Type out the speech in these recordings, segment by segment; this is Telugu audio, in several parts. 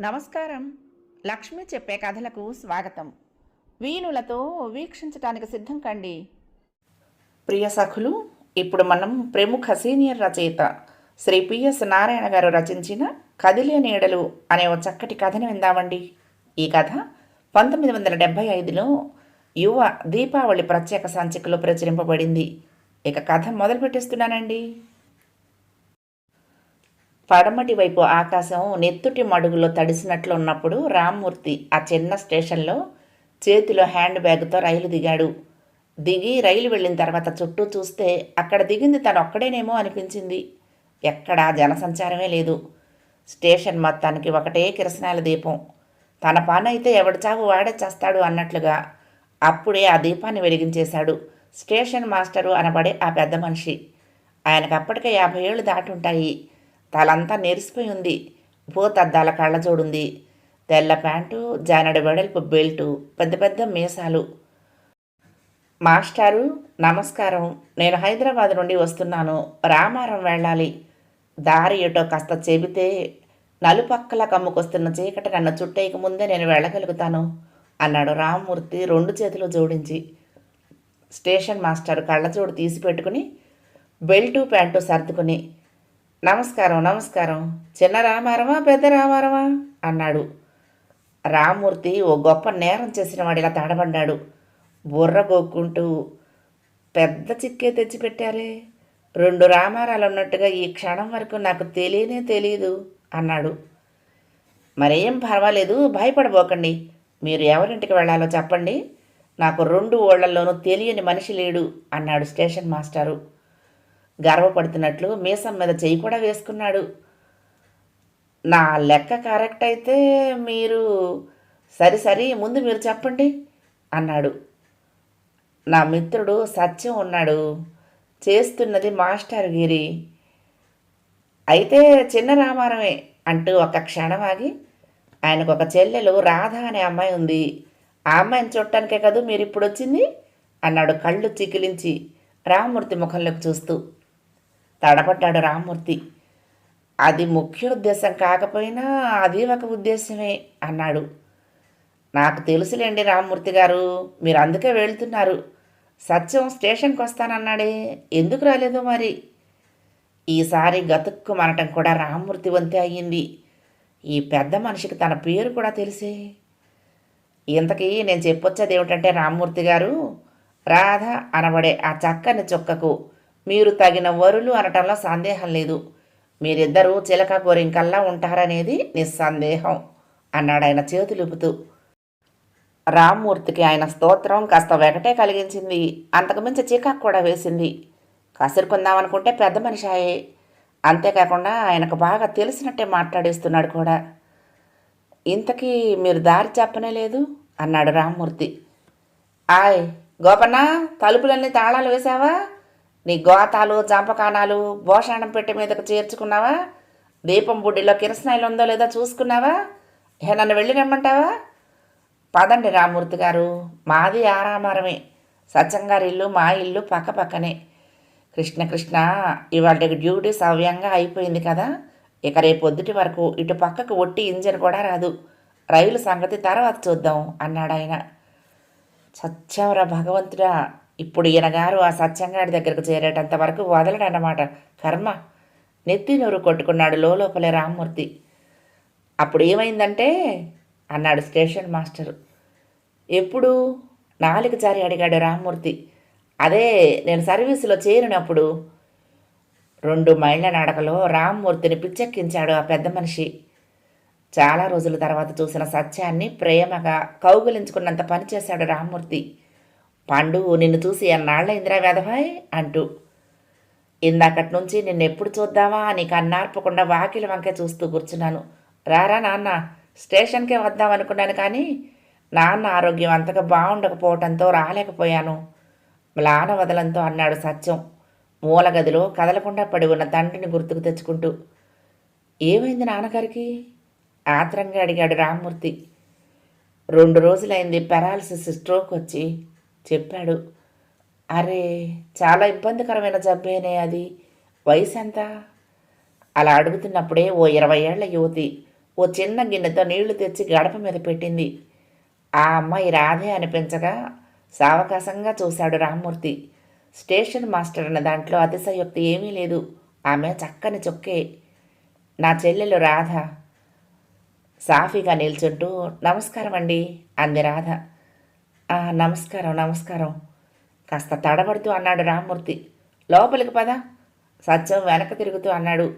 నమస్కారం. లక్ష్మి చెప్పే కథలకు స్వాగతం. వీణులతో వీక్షించటానికి సిద్ధం కండి. ప్రియ సఖులు ఇప్పుడు మనం ప్రముఖ సీనియర్ రచయిత శ్రీ పిఎస్ నారాయణ గారు రచించిన కదిలే నీడలు అనే ఓ చక్కటి కథను విందామండి. ఈ కథ పంతొమ్మిది వందల డెబ్భై ఐదులో యువ దీపావళి ప్రత్యేక సంచికలో ప్రచురింపబడింది. ఇక కథ మొదలు పెట్టేస్తున్నానండి పడమటి వైపు ఆకాశం నెత్తుటి మడుగులో తడిసినట్లు ఉన్నప్పుడు రామ్మూర్తి ఆ చిన్న స్టేషన్లో చేతిలో హ్యాండ్ బ్యాగ్తో రైలు దిగాడు. దిగి రైలు వెళ్ళిన తర్వాత చుట్టూ చూస్తే అక్కడ దిగింది తను ఒక్కడేనేమో అనిపించింది. ఎక్కడా జనసంచారమే లేదు. స్టేషన్ మొత్తానికి ఒకటే కిరసనాల దీపం. తన పానైతే ఎవడి చావు వాడే చేస్తాడు అన్నట్లుగా అప్పుడే ఆ దీపాన్ని వెలిగించేశాడు. స్టేషన్ మాస్టరు అనబడే ఆ పెద్ద మనిషి. ఆయనకు అప్పటికే యాభై ఏళ్ళు దాటుంటాయి తలంతా నెరిసిపోయి ఉంది. భూతద్దాల కళ్ళజోడుంది తెల్ల ప్యాంటు జానడి వెడల్పు బెల్టు పెద్ద పెద్ద మీసాలు. మాస్టారు నమస్కారం. నేను హైదరాబాద్ నుండి వస్తున్నాను. రామారం వెళ్ళాలి. దారి ఏటో కాస్త చెబితే నలుపక్కల కమ్ముకొస్తున్న చీకటి నన్ను చుట్టేయక ముందే నేను వెళ్ళగలుగుతాను అన్నాడు రామ్మూర్తి రెండు చేతులు జోడించి. స్టేషన్ మాస్టర్ కళ్ళజోడు తీసి పెట్టుకుని బెల్టు ప్యాంటు సర్దుకుని నమస్కారం నమస్కారం. చిన్న రామారమా పెద్ద రామారమా? అన్నాడు. రామూర్తి ఓ గొప్ప నేరం చేసిన వాడిలా తడబడ్డాడు. బుర్ర గోక్కుంటూ పెద్ద చిక్కే తెచ్చిపెట్టారే? రెండు రామారాలు ఉన్నట్టుగా ఈ క్షణం వరకు నాకు తెలియనే తెలియదు అన్నాడు. మరేం పర్వాలేదు భయపడబోకండి. మీరు ఎవరింటికి వెళ్ళాలో చెప్పండి. నాకు రెండు ఓళ్ళలోనూ తెలియని మనిషి లేడు అన్నాడు స్టేషన్ మాస్టారు. గర్వపడుతున్నట్లు మీసం మీద చెయ్యి కూడా వేసుకున్నాడు. నా లెక్క కరెక్ట్ అయితే మీరు సరి సరి ముందు మీరు చెప్పండి అన్నాడు. నా మిత్రుడు సత్యం ఉన్నాడు. చేస్తున్నది మాస్టర్ గిరి. అయితే చిన్న రామారమే అంటూ ఒక క్షణం ఆగి ఆయనకు ఒక చెల్లెలు రాధ అనే అమ్మాయి ఉంది. ఆ అమ్మాయిని చూడటానికే కదూ మీరు ఇప్పుడు వచ్చింది? అన్నాడు కళ్ళు చికిలించి రామమూర్తి ముఖంలోకి చూస్తూ. తడబడ్డాడు రామ్మూర్తి. అది ముఖ్య ఉద్దేశం కాకపోయినా అది ఒక ఉద్దేశమే అన్నాడు. నాకు తెలుసులేండి రామ్మూర్తి గారు మీరు అందుకే వెళ్తున్నారు. సత్యం స్టేషన్కి వస్తానన్నాడే ఎందుకు రాలేదు మరి? ఈసారి గతుక్కు మనటం కూడా రామ్మూర్తి వంతే అయ్యింది. ఈ పెద్ద మనిషికి తన పేరు కూడా తెలిసే. ఇంతకీ నేను చెప్పొచ్చేది ఏమిటంటే రామ్మూర్తి గారు రాధ అనబడే ఆ చక్కని చుక్కకు మీరు తగిన వరులు అనటంలో సందేహం లేదు. మీరిద్దరూ చిలక గోరింకల్లా ఉంటారనేది నిస్సందేహం అన్నాడు ఆయన చేతులుపుతూ రామ్మూర్తికి ఆయన స్తోత్రం కాస్త వెగటే కలిగించింది. అంతకుమించి చికాకు కూడా వేసింది. కసురుకుందామనుకుంటే పెద్ద మనిషి ఆయే అంతేకాకుండా ఆయనకు బాగా తెలిసినట్టే మాట్లాడేస్తున్నాడు కూడా. ఇంతకీ మీరు దారి చెప్పనే లేదు? అన్నాడు రామ్మూర్తి. ఆయ్ గోపన్న తలుపులన్నీ తాళాలు వేశావా? నీ గోతాలు జంపకానాలు భోషాణం పెట్టి మీదకు చేర్చుకున్నావా? దీపం బుడ్డిలో కిరసనాయిలు ఉందో లేదో చూసుకున్నావా? ఏ నన్ను వెళ్ళి రమ్మంటావా? పదండి రామూర్తి గారు. మాది ఆరామారమే. సత్యంగారి ఇల్లు మా ఇల్లు పక్క పక్కనే. కృష్ణ కృష్ణ ఇవాళ డ్యూటీ సవ్యంగా అయిపోయింది కదా. ఇక రేపొద్దుటి వరకు ఇటు పక్కకు ఒట్టి ఇంజన్ కూడా రాదు. రైలు సంగతి తర్వాత చూద్దాం అన్నాడు ఆయన సత్యవర భగవంతుడా ఇప్పుడు ఈయన గారు ఆ సత్యంగాడి దగ్గరకు చేరేటంత వరకు వదలడన్నమాట. కర్మ. నెత్తి నూరు కొట్టుకున్నాడు లోపలే రామ్మూర్తి. అప్పుడు ఏమైందంటే అన్నాడు స్టేషన్ మాస్టర్. ఎప్పుడు? నాలుగు జారి అడిగాడు రామ్మూర్తి. అదే నేను సర్వీసులో చేరినప్పుడు రెండు మైళ్ళ నడకలో రామ్మూర్తిని పిచ్చెక్కించాడు ఆ పెద్ద మనిషి. చాలా రోజుల తర్వాత చూసిన సత్యాన్ని ప్రేమగా కౌగులించుకున్నంత పనిచేశాడు రామ్మూర్తి. పాండు నిన్ను చూసి ఎన్నాళ్ళైందిరా వెధవాయ్ అంటూ. ఇందాకటి నుంచి నిన్నెప్పుడు చూద్దామా అని కన్నార్పకుండా వాకిలి వంక చూస్తూ కూర్చున్నాను. రారా నాన్న స్టేషన్కే వద్దామనుకున్నాను కానీ నాన్న ఆరోగ్యం అంతగా బాగుండకపోవటంతో రాలేకపోయాను. మ్లాన వదలంతో అన్నాడు సత్యం. మూల గదిలో కదలకుండా పడి ఉన్న తండ్రిని గుర్తుకు తెచ్చుకుంటూ. ఏమైంది నాన్నగారికి? ఆత్రంగా అడిగాడు రామ్మూర్తి. రెండు రోజులైంది పెరాలసిస్ స్ట్రోక్ వచ్చి చెప్పాడు. అరే చాలా ఇబ్బందికరమైన జబ్బేనే అది. వయసు ఎంత అలా అడుగుతున్నప్పుడే ఓ ఇరవై ఏళ్ళ యువతి ఓ చిన్న గిన్నెతో నీళ్ళు తెచ్చి గడప మీద పెట్టింది. ఆ అమ్మాయి రాధే అనిపించగా సావకాశంగా చూశాడు రామ్మూర్తి. స్టేషన్ మాస్టర్ అన్న దాంట్లో అతిశయోక్తి ఏమీ లేదు. ఆమె చక్కని చొక్కే. నా చెల్లెలు రాధ. సాఫీగా నిల్చుంటూ నమస్కారం అండి అంది రాధ. నమస్కారం నమస్కారం. కాస్త తడబడుతూ అన్నాడు రామ్మూర్తి. లోపలికి పద. సత్యం వెనక తిరుగుతూ అన్నాడు.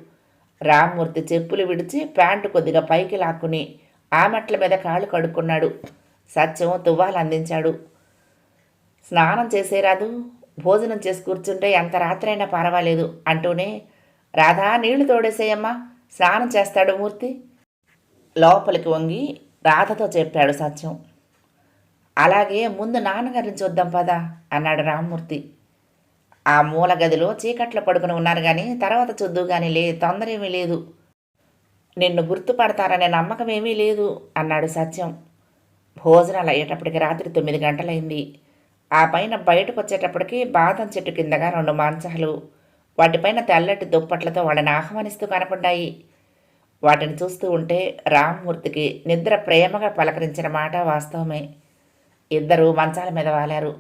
రామ్మూర్తి చెప్పులు విడిచి ప్యాంటు కొద్దిగా పైకి లాక్కుని ఆ మెట్ల మీద కాళ్ళు కడుక్కున్నాడు. సత్యం తువ్వాలు అందించాడు. స్నానం చేసేరాదు భోజనం చేసి కూర్చుంటే ఎంత రాత్రైనా పర్వాలేదు అంటూనే రాధా నీళ్ళు తోడేసేయమ్మా. స్నానం చేస్తాడు మూర్తి. లోపలికి వంగి రాధతో చెప్పాడు సత్యం. అలాగే ముందు నాన్నగారిని చూద్దాం పదా అన్నాడు రామ్మూర్తి. ఆ మూల గదిలో చీకట్లో పడుకుని ఉన్నారు కానీ తర్వాత చూద్దు కానీ లే తొందర ఏమీ లేదు. నిన్ను గుర్తుపడతారనే నమ్మకం ఏమీ లేదు అన్నాడు సత్యం. భోజనాలు అయ్యేటప్పటికి రాత్రి తొమ్మిది గంటలైంది. ఆ పైన బయటకు వచ్చేటప్పటికి బాదం చెట్టు కిందగా రెండు మాంచాలు వాటిపైన తెల్లటి దుప్పట్లతో వాళ్ళని ఆహ్వానిస్తూ కనపడ్డాయి. వాటిని చూస్తూ ఉంటే రామ్మూర్తికి నిద్ర ప్రేమగా పలకరించిన మాట వాస్తవమే. ఇద్దరు మంచాల మీద వాలారు.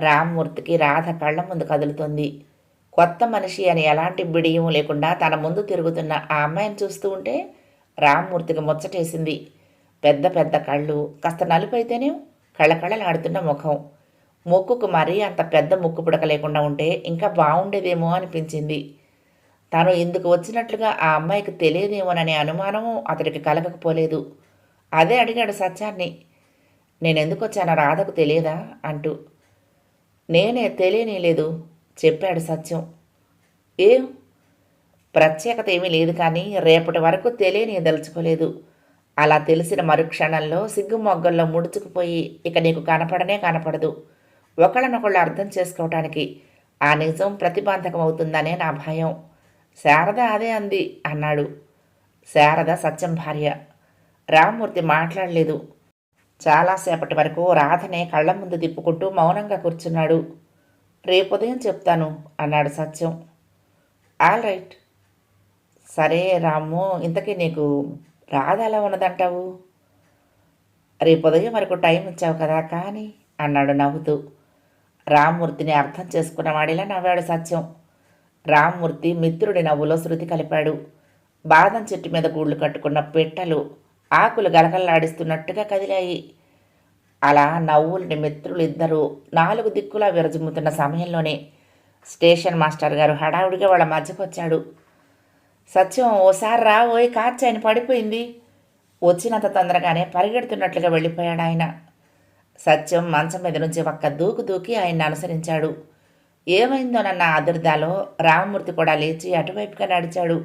రామ్మూర్తికి రాధ కళ్ళ ముందు కదులుతుంది. కొత్త మనిషి అని ఎలాంటి బిడియం లేకుండా తన ముందు తిరుగుతున్న ఆ అమ్మాయిని చూస్తూ ఉంటే రామ్మూర్తికి ముచ్చటేసింది. పెద్ద పెద్ద కళ్ళు కాస్త నలుపైతేనే కళ్ళకళ్ళలాడుతున్న ముఖం. ముక్కుకు మరీ అంత పెద్ద ముక్కు పుడక లేకుండా ఉంటే ఇంకా బాగుండేదేమో అనిపించింది. తాను ఇందుకు వచ్చినట్లుగా ఆ అమ్మాయికి తెలియదేమోననే అనుమానం అతడికి కలగకపోలేదు. అదే అడిగాడు సత్యాన్ని. నేనెందుకు వచ్చానో రాధకు తెలియదా? అంటూ. నేనే తెలియనేలేదు. చెప్పాడు సత్యం. ఏం? ప్రత్యేకత ఏమీ లేదు కానీ రేపటి వరకు తెలియనియదలుచుకోలేదు అలా తెలిసిన మరుక్షణంలో సిగ్గు మొగ్గల్లో ముడుచుకుపోయి ఇక నీకు కనపడనే కనపడదు. ఒకళ్ళనొకళ్ళు అర్థం చేసుకోవటానికి ఆ నిజం ప్రతిబంధకం అవుతుందనే నా భయం. శారద అదే అంది అన్నాడు. శారద సత్యం భార్య. రామ్మూర్తి మాట్లాడలేదు. చాలాసేపటి వరకు రాధనే కళ్ళ ముందు తిప్పుకుంటూ మౌనంగా కూర్చున్నాడు. రేపు ఉదయం చెప్తాను అన్నాడు సత్యం. All right. సరే రాము ఇంతకీ నీకు రాధ ఎలా ఉన్నదంటావు? రేపు ఉదయం వరకు టైం ఇచ్చావు కదా కానీ అన్నాడు నవ్వుతూ. రామ్మూర్తిని అర్థం చేసుకున్నవాడిలా నవ్వాడు సత్యం. రామ్మూర్తి మిత్రుడి నవ్వులో శృతి కలిపాడు. బాదం చెట్టు మీద గూళ్ళు కట్టుకున్న పెట్టలు ఆకులు గలగల్లాడిస్తున్నట్టుగా కదిలాయి. అలా నవ్వులని మిత్రులు ఇద్దరు నాలుగు దిక్కులా విరజిమ్ముతున్న సమయంలోనే స్టేషన్ మాస్టర్ గారు హడావుడిగా వాళ్ళ మధ్యకు వచ్చాడు సత్యం ఓసారి రా ఓయ్ కార్చి ఆయన పడిపోయింది. వచ్చినంత తొందరగానే పరిగెడుతున్నట్లుగా వెళ్ళిపోయాడు ఆయన. సత్యం మంచం మీద నుంచి ఒక్క దూకు దూకి ఆయన్ని అనుసరించాడు. ఏమైందోనన్న అదుర్దాలో రామమూర్తి కూడా లేచి అటువైపుగా నడిచాడు.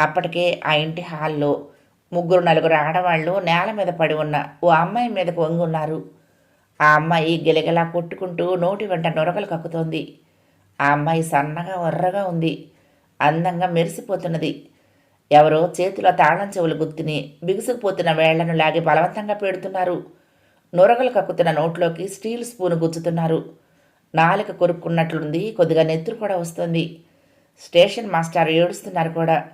అప్పటికే ఆ ఇంటి హాల్లో ముగ్గురు నలుగురు ఆడవాళ్ళు నేల మీద పడి ఉన్న ఓ అమ్మాయి మీదకు వంగున్నారు. ఆ అమ్మాయి గిలగిలా కొట్టుకుంటూ నోటి వెంట నొరకలు కక్కుతోంది. ఆ అమ్మాయి సన్నగా ఒర్రగా ఉంది. అందంగా మెరిసిపోతున్నది. ఎవరో చేతిలో తాళం చెవులు గుత్తిని బిగుసుకుపోతున్న వేళ్ళను లాగి బలవంతంగా పెడుతున్నారు. నొరగలు కక్కుతున్న నోట్లోకి స్టీల్ స్పూన్ గుచ్చుతున్నారు. నాలుక కొరుక్కున్నట్లుంది. కొద్దిగా నెత్తురు కూడా వస్తుంది. స్టేషన్ మాస్టర్ ఏడుస్తున్నారు కూడా.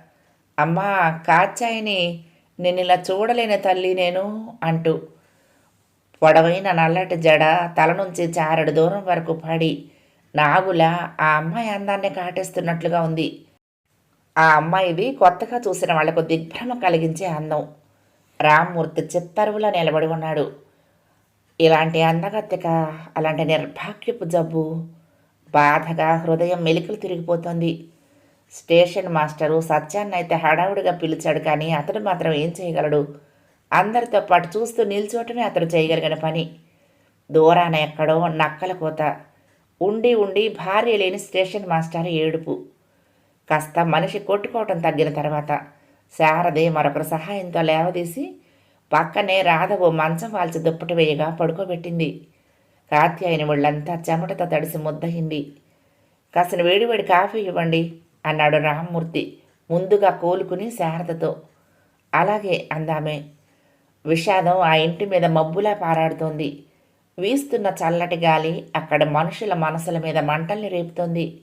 అమ్మా కాచాయిని నిన్ను ఇలా చూడలేని తల్లి నేను అంటూ పొడవైన నల్లటి జడ తల నుంచి చారడు దూరం వరకు పడి నాగులా ఆ అమ్మాయి అందాన్ని కాటేస్తున్నట్లుగా ఉంది. ఆ అమ్మాయిది కొత్తగా చూసిన వాళ్ళకు దిగ్భ్రమ కలిగించే అందం. రామ్మూర్తి చిత్తరువులా నిలబడి ఉన్నాడు. ఇలాంటి అందగత్తెక అలాంటి నిర్భాగ్యపు జబ్బు బాధగా హృదయం మెలికలు తిరిగిపోతుంది. స్టేషన్ మాస్టరు సత్యాన్ని అయితే హడావుడిగా పిలిచాడు కానీ అతడు మాత్రం ఏం చేయగలడు? అందరితో పాటు చూస్తూ నిల్చోవటమే అతడు చేయగలిగిన పని. దూరాన ఎక్కడో నక్కల కోత. ఉండి ఉండి భార్య లేని స్టేషన్ మాస్టర్ ఏడుపు. కాస్త మనిషి కొట్టుకోవటం తగ్గిన తర్వాత శారదే మరొకరు సహాయంతో లేవదీసి పక్కనే రాధ ఓ మంచం వాల్చి దుప్పటి వేయగా పడుకోబెట్టింది. కాత్యాయని ఒళ్ళంతా చెమటతో తడిసి ముద్దయింది. కాసిన వేడివేడి కాఫీ ఇవ్వండి. అన్నాడు రామ్మూర్తి ముందుగా కోలుకుని శారదతో. అలాగే అందామే. విషాదం ఆ ఇంటి మీద మబ్బులా పారాడుతోంది. వీస్తున్న చల్లటి గాలి అక్కడ మనుషుల మనసుల మీద మంటల్ని రేపుతోంది.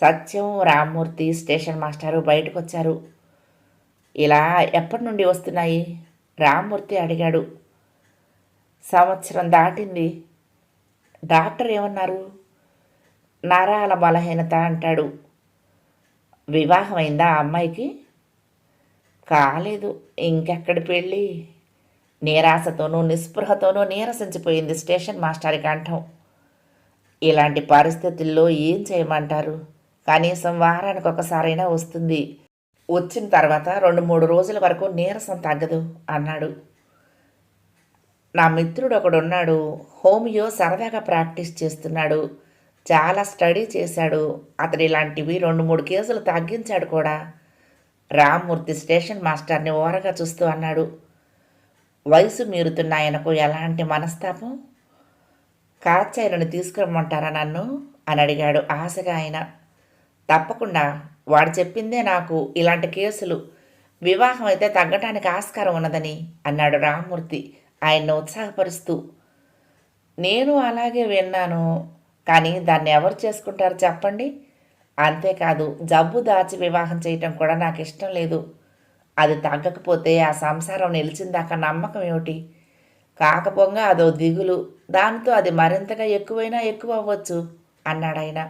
సత్యం రామ్మూర్తి స్టేషన్ మాస్టారు బయటకొచ్చారు. ఇలా ఎప్పటి నుండి వస్తున్నాయి? రామ్మూర్తి అడిగాడు. సంవత్సరం దాటింది. డాక్టర్ ఏమన్నారు? నరాల బలహీనత అంటాడు. వివాహమైందా ఆ అమ్మాయికి? కాలేదు. ఇంకెక్కడ పెళ్ళి? నీరాశతోనూ నిస్పృహతోనూ నీరసించిపోయింది స్టేషన్ మాస్టర్ కంఠం. ఇలాంటి పరిస్థితుల్లో ఏం చేయమంటారు? కనీసం వారానికి ఒకసారైనా వస్తుంది. వచ్చిన తర్వాత రెండు మూడు రోజుల వరకు నీరసం తగ్గదు అన్నాడు. నా మిత్రుడు ఒకడున్నాడు హోమియో సరదాగా ప్రాక్టీస్ చేస్తున్నాడు. చాలా స్టడీ చేశాడు. అతడు ఇలాంటివి రెండు మూడు కేసులు తగ్గించాడు కూడా. రామ్మూర్తి స్టేషన్ మాస్టర్ని ఓరగా చూస్తూ అన్నాడు. వయసు మీరుతున్న ఆయనకు ఎలాంటి మనస్తాపం? కాచాయలను తీసుకురమ్మంటారా నన్ను? అని అడిగాడు ఆశగా ఆయన. తప్పకుండా. వాడు చెప్పిందే నాకు ఇలాంటి కేసులు. వివాహం అయితే తగ్గటానికి ఆస్కారం ఉన్నదని అన్నాడు రామ్మూర్తి. ఆయన్ని ఉత్సాహపరుస్తూ. నేను అలాగే విన్నాను. కానీ దాన్ని ఎవరు చేసుకుంటారు చెప్పండి? అంతేకాదు జబ్బు దాచి వివాహం చేయటం కూడా నాకు ఇష్టం లేదు. అది తగ్గకపోతే ఆ సంసారం నిలిచిందాక నమ్మకం ఏమిటి? కాకపోగా అదో దిగులు దానితో అది మరింతగా ఎక్కువైనా ఎక్కువ అవ్వచ్చు అన్నాడాయన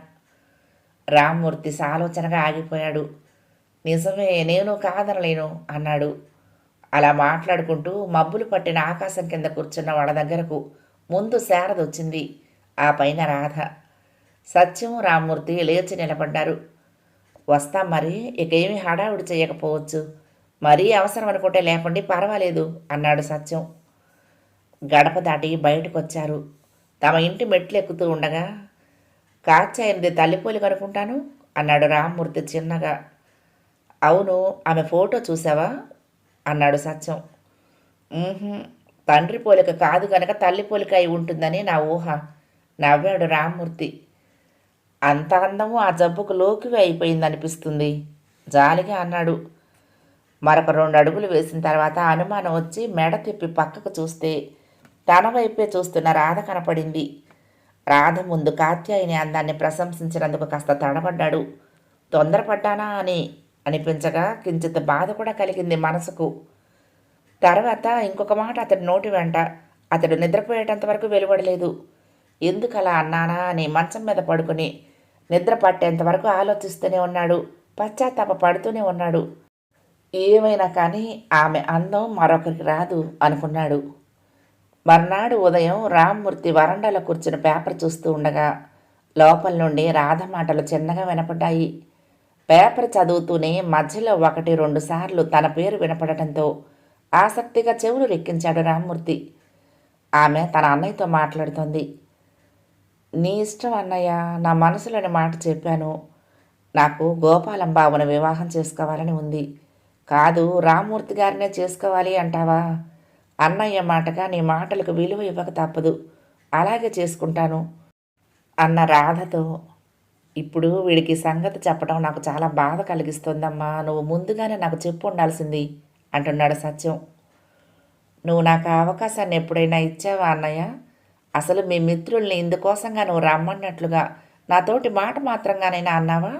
రామ్మూర్తి సాలోచనగా ఆగిపోయాడు. నిజమే నేను కాదనలేను అన్నాడు. అలా మాట్లాడుకుంటూ మబ్బులు పట్టిన ఆకాశం కింద కూర్చున్న వాళ్ళ దగ్గరకు ముందు శారద వచ్చింది. ఆ పైన రాధ. సత్యం రామూర్తి లేచి నిలబడ్డారు. వస్తాం మరి ఇక ఏమీ హడావుడి చేయకపోవచ్చు. మరీ అవసరం అనుకుంటే లేకుంటే పర్వాలేదు అన్నాడు సత్యం. గడప దాటి బయటకు వచ్చారు తమ ఇంటి మెట్లు ఎక్కుతూ ఉండగా కాచాయింది తల్లిపోలి కనుకుంటాను అన్నాడు రామ్మూర్తి చిన్నగా. అవును ఆమె ఫోటో చూసావా అన్నాడు సత్యం. తండ్రి పోలిక కాదు కనుక తల్లి పోలిక అయి ఉంటుందని నా ఊహ. నవ్వాడు రామ్మూర్తి. అంత అందము ఆ జబ్బుకు లోకివి అయిపోయిందనిపిస్తుంది. జాలిగా అన్నాడు. మరొక రెండు అడుగులు వేసిన తర్వాత అనుమానం వచ్చి మెడ తిప్పి పక్కకు చూస్తే తన వైపే చూస్తున్న రాధ కనపడింది. రాధ ముందు కాత్యాయిని అందాన్ని ప్రశంసించినందుకు కాస్త తడబడ్డాడు. తొందరపడ్డానా అని అనిపించగా కించిత్ బాధ కూడా కలిగింది మనసుకు. తర్వాత ఇంకొక మాట అతడి నోటి వెంట అతడు నిద్రపోయేటంత వరకు వెలువడలేదు. ఎందుకలా అన్నానా అని మంచం మీద పడుకుని నిద్ర పట్టేంత వరకు ఆలోచిస్తూనే ఉన్నాడు. పశ్చాత్తాప పడుతూనే ఉన్నాడు. ఏమైనా కానీ ఆమె అందం మరొకరికి రాదు అనుకున్నాడు. మర్నాడు ఉదయం రామ్మూర్తి వరండాలో కూర్చుని పేపర్ చూస్తూ ఉండగా లోపల నుండి రాధ మాటలు చిన్నగా వినపడ్డాయి. పేపర్ చదువుతూనే మధ్యలో ఒకటి రెండు సార్లు తన పేరు వినపడటంతో ఆసక్తిగా చెవులు రెక్కించాడు రామ్మూర్తి. ఆమె తన అన్నయ్యతో మాట్లాడుతోంది. నీ ఇష్టం అన్నయ్య. నా మనసులోని మాట చెప్పాను. నాకు గోపాలం బాబును వివాహం చేసుకోవాలని ఉంది. కాదు రామ్మూర్తి గారినే చేసుకోవాలి అంటావా? అన్నయ్య మాటగా నీ మాటలకు విలువ ఇవ్వక తప్పదు. అలాగే చేసుకుంటాను. అన్న రాధతో ఇప్పుడు వీడికి సంగతి చెప్పడం నాకు చాలా బాధ కలిగిస్తోందమ్మా. నువ్వు ముందుగానే నాకు చెప్పు ఉండాల్సింది అంటున్నాడు సత్యం. నువ్వు నాకు అవకాశాన్ని ఎప్పుడైనా ఇచ్చావా అన్నయ్య? అసలు మీ మిత్రుల్ని ఇందుకోసంగా నువ్వు రమ్మన్నట్లుగా నాతోటి మాట మాత్రంగానైనా అన్నావా?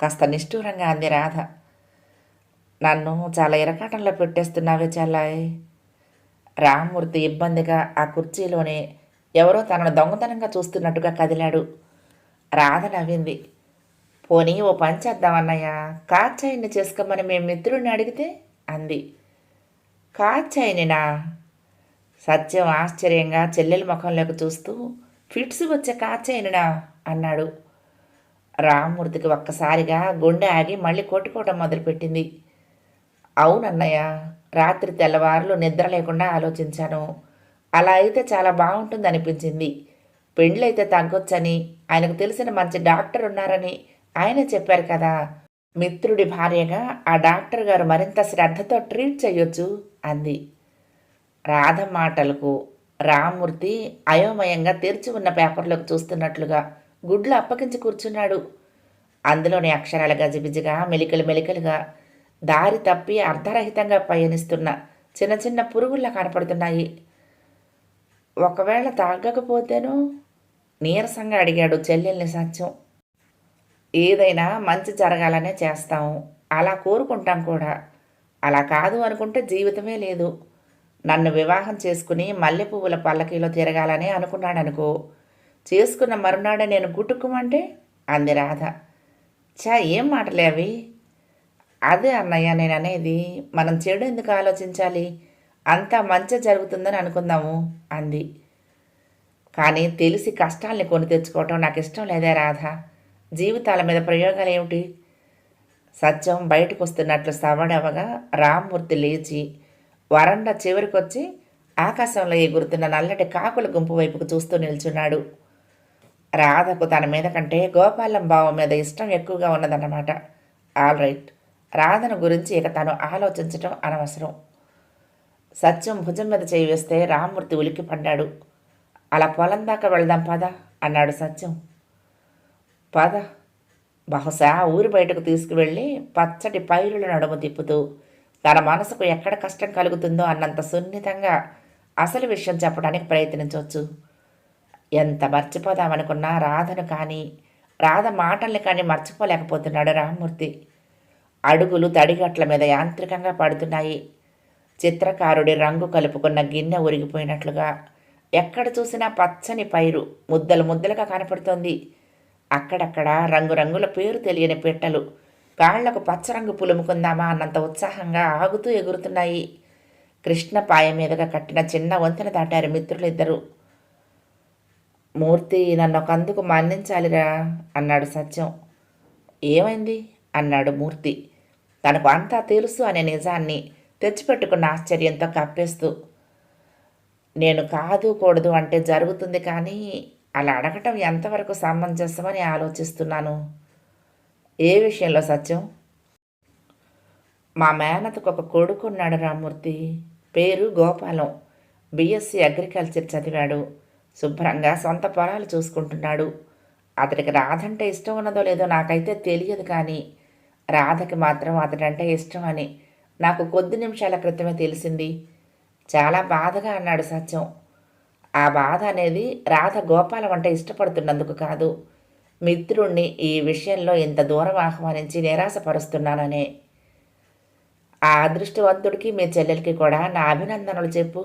కాస్త నిష్ఠూరంగా అంది రాధ. నన్ను చాలా ఇరకాటంలో పెట్టేస్తున్నావే చల్లాయ్. రామ్మూర్తి ఇబ్బందిగా ఆ కుర్చీలోనే ఎవరో తనను దొంగతనంగా చూస్తున్నట్టుగా కదిలాడు. రాధ నవ్వింది. పోనీ ఓ పని చేద్దామన్నయ్య కాచాయిని చేసుకోమని మేము మిత్రుడిని అడిగితే అంది. కాచాయినినా సత్యం ఆశ్చర్యంగా చెల్లెల ముఖంలోకి చూస్తూ ఫిట్స్ వచ్చే కాచాయినినా అన్నాడు. రామ్మూర్తికి ఒక్కసారిగా గుండె ఆగి మళ్ళీ కొట్టుకోవటం మొదలుపెట్టింది. అవునన్నయ్య రాత్రి తెల్లవారులు నిద్ర లేకుండా ఆలోచించాను. అలా అయితే చాలా బాగుంటుంది అనిపించింది. పెండ్లైతే తగ్గొచ్చని ఆయనకు తెలిసిన మంచి డాక్టర్ ఉన్నారని ఆయన చెప్పారు కదా. మిత్రుడి భార్యగా ఆ డాక్టర్ గారు మరింత శ్రద్ధతో ట్రీట్ చేయొచ్చు అంది. రాధ మాటలకు రామూర్తి అయోమయంగా తెరిచి ఉన్న పేపర్లోకి చూస్తున్నట్లుగా గుడ్లు అప్పగించి కూర్చున్నాడు. అందులోని అక్షరాలు గజిబిజిగా మెలికలు మెలికలుగా దారి తప్పి అర్ధరహితంగా పయనిస్తున్న చిన్న చిన్న పురుగుల్లా కనపడుతున్నాయి. ఒకవేళ తాగకపోతేను? నీరసంగా అడిగాడు చెల్లెల్ని సత్యం. ఏదైనా మంచి జరగాలనే చేస్తాం. అలా కోరుకుంటాం కూడా. అలా కాదు అనుకుంటే జీవితమే లేదు. నన్ను వివాహం చేసుకుని మల్లె పువ్వుల పల్లకీలో తిరగాలని అనుకున్నాడనుకో. చేసుకున్న మరునాడే నేను గుట్టుకుమంటే అంది రాధ. చా ఏం మాటలే అవి? అదే అన్నయ్య నేను అనేది మనం చెడు ఎందుకు ఆలోచించాలి? అంతా మంచి జరుగుతుందని అనుకుందాము అంది. కానీ తెలిసి కష్టాల్ని కొని తెచ్చుకోవటం నాకు ఇష్టం లేదే రాధ. జీవితాల మీద ప్రయోగాలు ఏమిటి? సత్యం బయటకు వస్తున్నట్లు సవడవగా రామ్మూర్తి లేచి వరండా చివరికొచ్చి ఆకాశంలో ఎగురుతున్న నల్లటి కాకుల గుంపు వైపుకు చూస్తూ నిల్చున్నాడు. రాధకు తన మీద కంటే గోపాలం బావ మీద ఇష్టం ఎక్కువగా ఉన్నదన్నమాట. All right. రాధను గురించి ఇక తను ఆలోచించటం అనవసరం. సత్యం భుజం మీద చేయి వేస్తే రామ్మూర్తి ఉలిక్కి పడ్డాడు. అలా పొలం దాకా వెళదాం పద అన్నాడు సత్యం. పద. బహుశా ఊరి బయటకు తీసుకువెళ్ళి పచ్చటి పైరుల నడుము తిప్పుతూ తన మనసుకు ఎక్కడ కష్టం కలుగుతుందో అన్నంత సున్నితంగా అసలు విషయం చెప్పడానికి ప్రయత్నించవచ్చు. ఎంత మర్చిపోదామనుకున్నా రాధను కానీ రాధ మాటల్ని కానీ మర్చిపోలేకపోతున్నాడు రామ్మూర్తి. అడుగులు తడిగట్ల మీద యాంత్రికంగా పడుతున్నాయి. చిత్రకారుడి రంగు కలుపుకున్న గిన్నె ఉరిగిపోయినట్లుగా ఎక్కడ చూసినా పచ్చని పైరు ముద్దలు ముద్దలుగా కనపడుతోంది. అక్కడక్కడ రంగురంగుల పేరు తెలియని పెట్టెలు కాళ్ళకు పచ్చరంగు పులుముకుందామా అన్నంత ఉత్సాహంగా ఆగుతూ ఎగురుతున్నాయి. కృష్ణ పాయ మీదుగా కట్టిన చిన్న వంతెన దాటారు మిత్రులిద్దరూ మూర్తి నన్ను ఒకందుకు మన్నించాలిరా అన్నాడు సత్యం. ఏమైంది? అన్నాడు మూర్తి. తనకు అంతా తెలుసు అనే నిజాన్ని తెచ్చిపెట్టుకున్న ఆశ్చర్యంతో కప్పేస్తూ. నేను కాదు కూడదు అంటే జరుగుతుంది కానీ అలా అడగటం ఎంతవరకు సమంజసమని ఆలోచిస్తున్నాను? ఏ విషయంలో సత్యం? మా మేనతకు ఒక కొడుకు ఉన్నాడు రామ్మూర్తి. పేరు గోపాలం. బీఎస్సీ అగ్రికల్చర్ చదివాడు. శుభ్రంగా సొంత పొలాలు చూసుకుంటున్నాడు. అతడికి రాధంటే ఇష్టం ఉన్నదో లేదో నాకైతే తెలియదు కానీ రాధకి మాత్రం అతడంటే ఇష్టం అని నాకు కొద్ది నిమిషాల క్రితమే తెలిసింది. చాలా బాధగా అన్నాడు సత్యం. ఆ బాధ అనేది రాధ గోపాలం అంటే ఇష్టపడుతున్నందుకు కాదు. మిత్రుణ్ణి ఈ విషయంలో ఇంత దూరం ఆహ్వానించి నిరాశపరుస్తున్నాననే ఆ అదృష్టవంతుడికి మీ చెల్లెలకి కూడా నా అభినందనలు చెప్పు.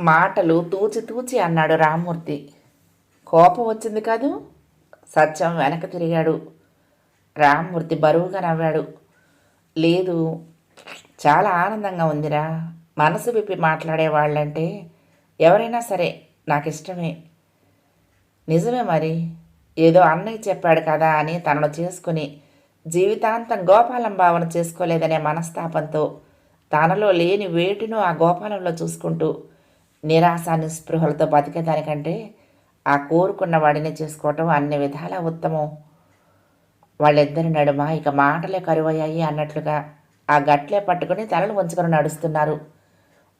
మాటలు తూచి తూచి అన్నాడు రామ్మూర్తి. కోపం వచ్చింది కాదు సత్యం వెనక తిరిగాడు. రామ్మూర్తి బరువుగా నవ్వాడు. లేదు చాలా ఆనందంగా ఉందిరా. మనసు విప్పి మాట్లాడే వాళ్ళంటే ఎవరైనా సరే నాకు ఇష్టమే నిజమే మరి. ఏదో అన్నయ్య చెప్పాడు కదా అని తనను చేసుకుని జీవితాంతం గోపాలం భావన చేసుకోలేదనే మనస్తాపంతో తనలో లేని వేటును ఆ గోపాలంలో చూసుకుంటూ నిరాశ నిస్పృహలతో బతికేదానికంటే ఆ కోరుకున్న వాడిని చేసుకోవటం అన్ని విధాలా ఉత్తమం. వాళ్ళిద్దరి నడుమ ఇక మాటలే కరువయ్యాయి అన్నట్లుగా ఆ గట్లే పట్టుకుని తలలు వంచుకొని నడుస్తున్నారు.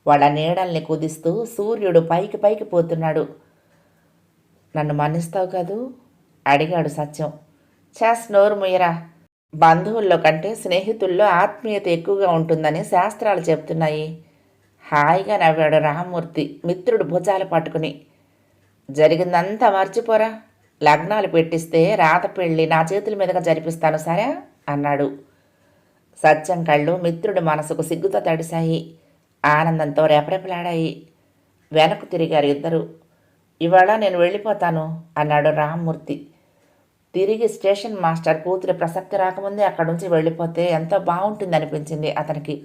వాళ్ళ నీడల్ని కుదిస్తూ సూర్యుడు పైకి పైకి పోతున్నాడు. నన్ను మన్నిస్తావు కదూ? అడిగాడు సత్యం. చాస్ నోరు ముయ్యరా. బంధువుల్లో కంటే స్నేహితుల్లో ఆత్మీయత ఎక్కువగా ఉంటుందని శాస్త్రాలు చెప్తున్నాయి హాయిగా నవ్వాడు రామ్మూర్తి మిత్రుడు భుజాలు పట్టుకుని. జరిగిందంతా మర్చిపోరా. లగ్నాలు పెట్టిస్తే రాత పెళ్ళి నా చేతుల మీదుగా జరిపిస్తాను సరే అన్నాడు. సత్యం కళ్ళు మిత్రుడి మనసుకు సిగ్గుతో తడిశాయి. ఆనందంతో రెపరెపలాడాయి. వెనక్కు తిరిగారు ఇద్దరు. ఇవాళ నేను వెళ్ళిపోతాను అన్నాడు రామ్మూర్తి. తిరిగి స్టేషన్ మాస్టర్ కూతురి ప్రసక్తి రాకముందే అక్కడి నుంచి వెళ్ళిపోతే ఎంతో బాగుంటుంది అనిపించింది అతనికి.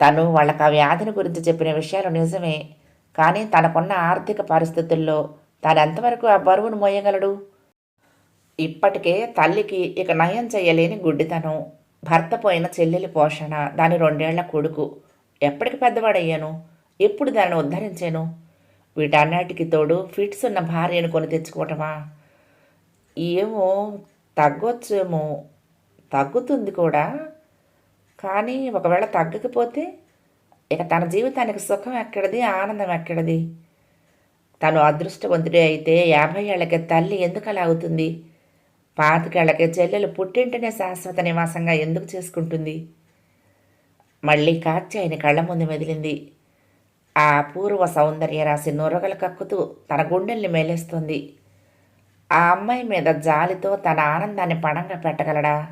తను వాళ్ళకి ఆ వ్యాధిని గురించి చెప్పిన విషయాలు నిజమే కానీ తనకున్న ఆర్థిక పరిస్థితుల్లో తాను ఎంతవరకు ఆ బరువును మోయగలడు? ఇప్పటికే తల్లికి ఇక నయం చేయలేని గుడ్డితనం భర్త పోయిన చెల్లెలి పోషణ దాని రెండేళ్ళ కొడుకు. ఎప్పటికి పెద్దవాడయ్యాను? ఎప్పుడు దాన్ని ఉద్ధరించాను? వీటన్నిటికి తోడు ఫిట్స్ ఉన్న భార్యను కొని తెచ్చుకోవటమా? ఏమో తగ్గొచ్చేమో తగ్గుతుంది కూడా. కానీ ఒకవేళ తగ్గకపోతే ఇక తన జీవితానికి సుఖం ఎక్కడిది ఆనందం ఎక్కడిది? తను అదృష్టవంతుడే అయితే యాభై ఏళ్ళకి తల్లి ఎందుకు అలా అవుతుంది? పాతికేళ్ళకి చెల్లెలు పుట్టింటనే శాశ్వత నివాసంగా ఎందుకు చేసుకుంటుంది? మళ్ళీ కాత్యాయని కళ్ళ ముందు మెదిలింది. ఆ అపూర్వ సౌందర్య రాసి నొరగలు కక్కుతూ తన గుండెల్ని మేలేస్తుంది. ఆ అమ్మాయి మీద జాలితో తన ఆనందాన్ని పణంగా పెట్టగలడా?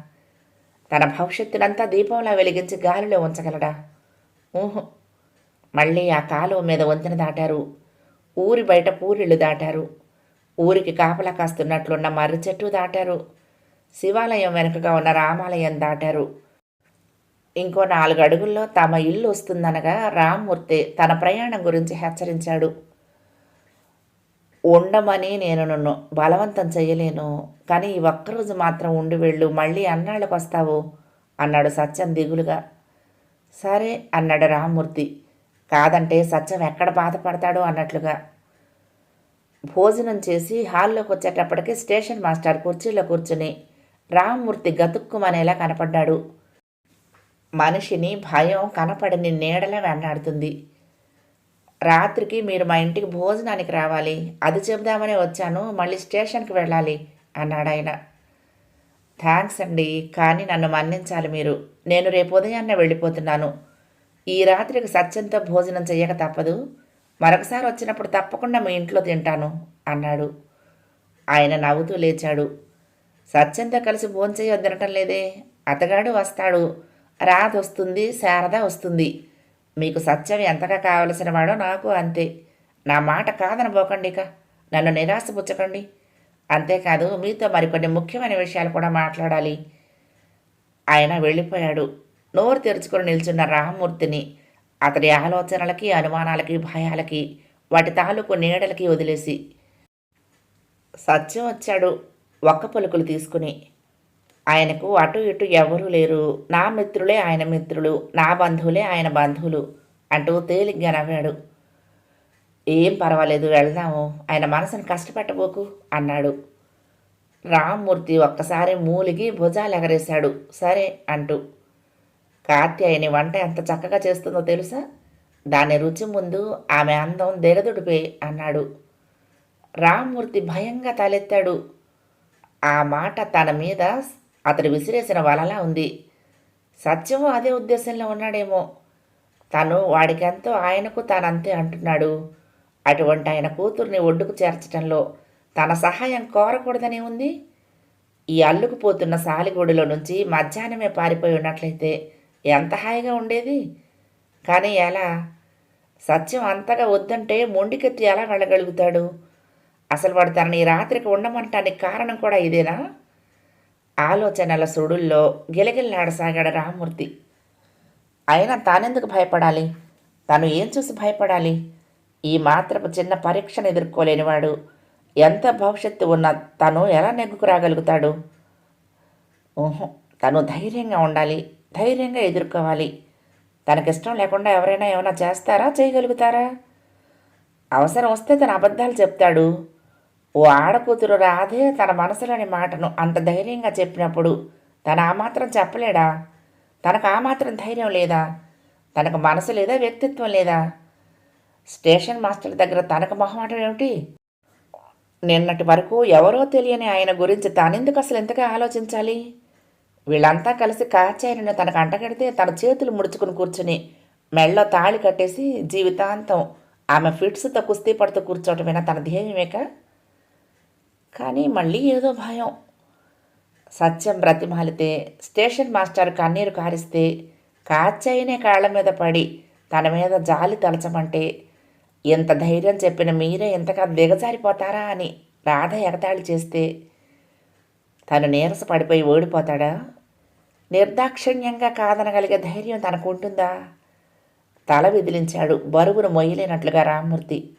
తన భవిష్యత్తునంతా దీపంలా వెలిగించి గాలిలో ఉంచగలడా? ఊహు. మళ్ళీ ఆ కాలువ మీద వంతెన దాటారు. ఊరి బయట పూరిళ్ళు దాటారు. ఊరికి కాపలా కాస్తున్నట్లున్న మర్రి చెట్టు దాటారు. శివాలయం వెనుకగా ఉన్న రామాలయం దాటారు. ఇంకో నాలుగు అడుగుల్లో తమ ఇల్లు వస్తుందనగా రామ్మూర్తి తన ప్రయాణం గురించి హెచ్చరించాడు. ఉండమని నేను నన్ను బలవంతం చేయలేను. కానీ ఈ ఒక్కరోజు మాత్రం ఉండి వెళ్ళు. మళ్ళీ అన్నాళ్ళకు వస్తావు? అన్నాడు సత్యం దిగులుగా. సరే అన్నాడు రామ్మూర్తి. కాదంటే సత్యం ఎక్కడ బాధపడతాడో అన్నట్లుగా. భోజనం చేసి హాల్లోకి వచ్చేటప్పటికి స్టేషన్ మాస్టర్ కుర్చీలో కూర్చుని రామ్మూర్తి గతుక్కుమనేలా కనపడ్డాడు. మనిషిని భయం కనపడని నీడలా వెన్నాడుతుంది రాత్రికి మీరు మా ఇంటికి భోజనానికి రావాలి. అది చెబుదామనే వచ్చాను. మళ్ళీ స్టేషన్కి వెళ్ళాలి అన్నాడు ఆయన. థ్యాంక్స్ అండి కానీ నన్ను మన్నించాలి మీరు. నేను రేపు ఉదయాన్నే వెళ్ళిపోతున్నాను. ఈ రాత్రికి సత్యంతో భోజనం చెయ్యక తప్పదు. మరొకసారి వచ్చినప్పుడు తప్పకుండా మీ ఇంట్లో తింటాను అన్నాడు. ఆయన నవ్వుతూ లేచాడు. సత్యంతో కలిసి భోంచేయొద్దనటం లేదే. అతగాడు వస్తాడు. రాధ వస్తుంది శారద వస్తుంది. మీకు సత్యం ఎంతగా కావలసిన వాడో నాకు అంతే. నా మాట కాదనబోకండి ఇక. నన్ను నిరాశపుచ్చకండి. అంతేకాదు మీతో మరికొన్ని ముఖ్యమైన విషయాలు కూడా మాట్లాడాలి. ఆయన వెళ్ళిపోయాడు. నోరు తెరుచుకొని నిల్చున్న రామమూర్తిని అతడి ఆలోచనలకి అనుమానాలకి భయాలకి వాటి తాలూకు నీడలకి వదిలేసి సత్యం వచ్చాడు ఒక్క పలుకులు తీసుకుని. ఆయనకు అటు ఇటు ఎవరూ లేరు. నా మిత్రులే ఆయన మిత్రులు నా బంధువులే ఆయన బంధువులు అంటూ తేలిగ్గా నవ్వాడు. ఏం పర్వాలేదు వెళ్దాము. ఆయన మనసును కష్టపెట్టబోకు అన్నాడు. రామ్మూర్తి ఒక్కసారి మూలిగి భుజాలు ఎగరేశాడు. సరే అంటూ. కాత్యాయని వంట ఎంత చక్కగా చేస్తుందో తెలుసా? దాని రుచి ముందు ఆమె అందం దిగదుడిపే అన్నాడు. రామ్మూర్తి భయంగా తలెత్తాడు. ఆ మాట తన మీద అతడు విసిరేసిన వలలా ఉంది. సత్యము అదే ఉద్దేశంలో ఉన్నాడేమో. తను వాడికెంతో ఆయనకు తానంతే అంటున్నాడు. అటువంటి ఆయన కూతుర్ని ఒడ్డుకు చేర్చటంలో తన సహాయం కోరకూడదని ఉంది? ఈ అల్లుకుపోతున్న సాలిగూడిలో నుంచి మధ్యాహ్నమే పారిపోయి ఉన్నట్లయితే ఎంత హాయిగా ఉండేది? కానీ ఎలా? సత్యం అంతగా వద్దంటే మొండికెత్తి ఎలా వెళ్ళగలుగుతాడు? అసలు వాడు తనని రాత్రికి ఉండమంటానికి కారణం కూడా ఇదేనా? ఆలోచనల సుడుల్లో గిలగిల్లాడసాగాడు రామమూర్తి. అయినా తానెందుకు భయపడాలి? తను ఏం చూసి భయపడాలి? ఈ మాత్రపు చిన్న పరీక్షను ఎదుర్కోలేనివాడు ఎంత భవిష్యత్తు ఉన్న తను ఎలా నెగ్గుకు రాగలుగుతాడు? ఊహు తను ధైర్యంగా ఉండాలి ధైర్యంగా ఎదుర్కోవాలి. తనకిష్టం లేకుండా ఎవరైనా ఏమైనా చేస్తారా చేయగలుగుతారా? అవసరం వస్తే తన అబద్ధాలు చెప్తాడు. ఓ ఆడకూతురు రాధే తన మనసులోని మాటను అంత ధైర్యంగా చెప్పినప్పుడు తను ఆ మాత్రం చెప్పలేడా? తనకు ఆ మాత్రం ధైర్యం లేదా? తనకు మనసు లేదా వ్యక్తిత్వం లేదా? స్టేషన్ మాస్టర్ దగ్గర తనకు మొహమాటం ఏమిటి? నిన్నటి వరకు ఎవరో తెలియని ఆయన గురించి తానెందుకు అసలు ఎంతగా ఆలోచించాలి? వీళ్ళంతా కలిసి కాచాయని తనకు అంటగడితే తన చేతులు ముడుచుకుని కూర్చుని మెళ్ళో తాళి కట్టేసి జీవితాంతం ఆమె ఫిట్స్తో కుస్తీ పడుతూ కూర్చోవటమైనా తన ధ్యేయమేక? కానీ మళ్ళీ ఏదో భయం. సత్యం బ్రతిమాలితే స్టేషన్ మాస్టర్ కన్నీరు కారిస్తే కాచైనే కాళ్ళ మీద పడి తన మీద జాలి తలచమంటే ఎంత ధైర్యం చెప్పిన మీరే ఎంతగా దిగజారిపోతారా అని రాధ ఎగతాళి చేస్తే తను నీరస పడిపోయి ఓడిపోతాడా? నిర్దాక్షిణ్యంగా కాదనగలిగే ధైర్యం తనకు ఉంటుందా తల విదిలించాడు బరువును మొయ్యలేనట్లుగా రామ్మూర్తి.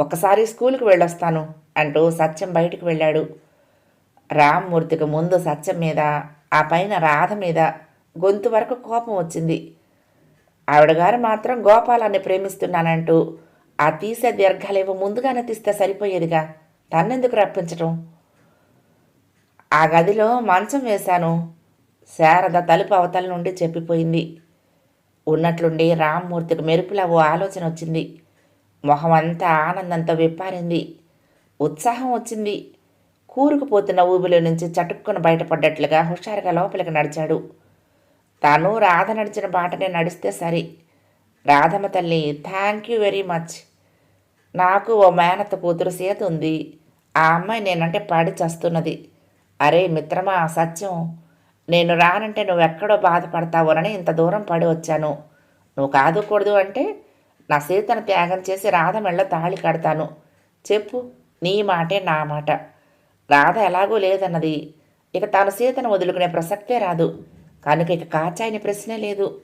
ఒక్కసారి స్కూల్కి వెళ్ళొస్తాను. అంటూ సత్యం బయటికి వెళ్ళాడు. రామ్మూర్తికి ముందు సత్యం మీద ఆ పైన రాధ మీద గొంతు వరకు కోపం వచ్చింది. ఆవిడగారు మాత్రం గోపాలాన్ని ప్రేమిస్తున్నానంటూ ఆ తీసే దీర్ఘాలేవో ముందుగానే తీస్తే సరిపోయేదిగా తన్నెందుకు రప్పించటం? ఆ గదిలో మంచం వేశాను శారద తలుపు అవతల నుండి చెప్పిపోయింది. ఉన్నట్లుండి రామ్మూర్తికి మెరుపులా ఓ ఆలోచన వచ్చింది. మొహం అంతా ఆనందంతో విప్పారింది. ఉత్సాహం వచ్చింది. కూరుకుపోతున్న ఊబిలో నుంచి చటుక్కున బయటపడ్డట్లుగా హుషారుగా లోపలికి నడిచాడు. తాను రాధ నడిచిన బాటనే నడిస్తే సరి. రాధమ్మ తల్లి థ్యాంక్ యూ వెరీ మచ్ నాకు ఓ మేనత్త కూతురు సీత ఉంది. ఆ అమ్మాయి నేనంటే పాడి చస్తున్నది. అరే మిత్రమా సత్యం. నేను రానంటే నువ్వెక్కడో బాధపడతావోనని ఇంత దూరం పడి వచ్చాను. నువ్వు కాదుకూడదు అంటే నా సీతను త్యాగం చేసి రాధమెళ్ళ తాళి కడతాను. చెప్పు. నీ మాటే నా మాట. రాధ ఎలాగూ లేదన్నది. ఇక తాను సీతను వదులుకునే ప్రసక్తే రాదు. కనుక ఇక కాచాయని ప్రశ్నే లేదు.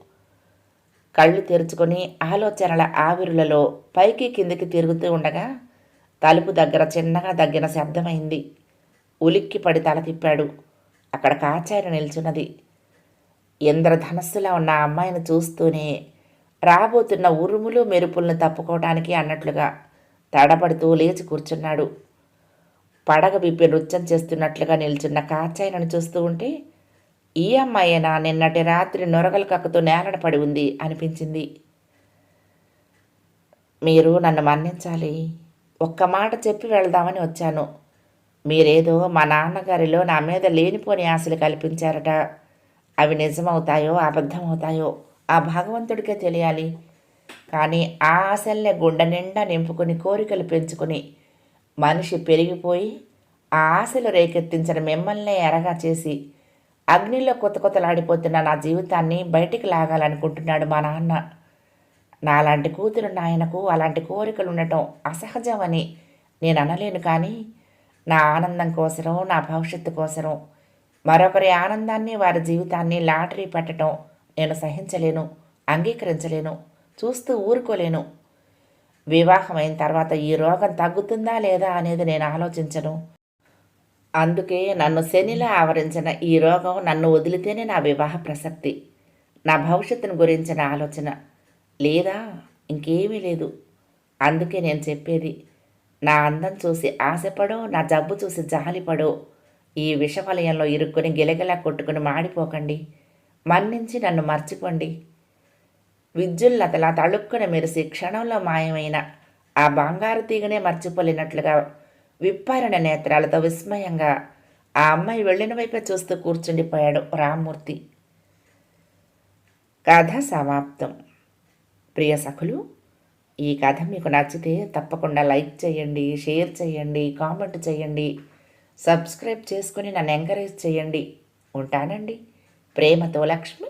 కళ్ళు తెరుచుకొని ఆలోచనల ఆవిరులలో పైకి కిందికి తిరుగుతూ ఉండగా తలుపు దగ్గర చిన్నగా దగ్గిన శబ్దమైంది. ఉలిక్కి పడి తల తిప్పాడు. అక్కడ కాచాయన నిల్చున్నది. ఇంద్రధనస్సులా ఉన్న అమ్మాయిని చూస్తూనే రాబోతున్న ఉరుములు మెరుపులను తప్పుకోవటానికి అన్నట్లుగా తడబడుతూ లేచి కూర్చున్నాడు. పడగ విప్పి నృత్యం చేస్తున్నట్లుగా నిల్చున్న కాచాయనను చూస్తూ ఉంటే ఈ అమ్మాయేనా? నిన్నటి రాత్రి నొరగలు కక్కతో నేలన పడి ఉంది అనిపించింది. మీరు నన్ను మన్నించాలి. ఒక్క మాట చెప్పి వెళ్దామని వచ్చాను. మీరేదో మా నాన్నగారిలో నా మీద లేనిపోని ఆశలు కల్పించారట. అవి నిజమవుతాయో అబద్ధమవుతాయో ఆ భగవంతుడికే తెలియాలి. కానీ ఆ ఆశల్నే గుండె నిండా నింపుకొని కోరికలు పెంచుకొని మనిషి పెరిగిపోయి ఆ ఆశలు రేకెత్తించిన మిమ్మల్నే ఎరగా చేసి అగ్నిలో కొత్త కొత్తలాడిపోతున్న నా జీవితాన్ని బయటికి లాగాలనుకుంటున్నాడు మా నాన్న. నాలాంటి కూతురు నాయనకు అలాంటి కోరికలు ఉండటం అసహజమని నేను అనలేను కానీ నా ఆనందం కోసరం నా భవిష్యత్తు కోసరం. మరొకరి ఆనందాన్ని వారి జీవితాన్ని లాటరీ పెట్టడం నేను సహించలేను అంగీకరించలేను. చూస్తూ ఊరుకోలేను. వివాహం అయిన తర్వాత ఈ రోగం తగ్గుతుందా లేదా అనేది నేను ఆలోచించను. అందుకే నన్ను శనిలా ఆవరించిన ఈ రోగం నన్ను వదిలితేనే నా వివాహ ప్రసక్తి. నా భవిష్యత్తును గురించిన ఆలోచన. లేదా ఇంకేమీ లేదు. అందుకే నేను చెప్పేది నా అందం చూసి ఆశపడో నా జబ్బు చూసి జాలిపడో ఈ విషవలయంలో ఇరుక్కుని గిలగిలా కొట్టుకుని మాడిపోకండి. మన్నించి నన్ను మర్చిపోండి. విద్యుల్లతలా తళుక్కున మెరిసి క్షణంలో మాయమైన ఆ బంగారు తీగనే మర్చిపోలేనట్లుగా విప్పారిన నేత్రాలతో విస్మయంగా ఆ అమ్మాయి వెళ్ళిన వైపే చూస్తూ కూర్చుండిపోయాడు రామ్మూర్తి. కథ సమాప్తం. ప్రియ సఖులు ఈ కథ మీకు నచ్చితే తప్పకుండా లైక్ చేయండి షేర్ చేయండి కామెంట్ చేయండి సబ్స్క్రైబ్ చేసుకుని నన్ను ఎంకరేజ్ చేయండి. ఉంటానండి. ప్రేమతో లక్ష్మి.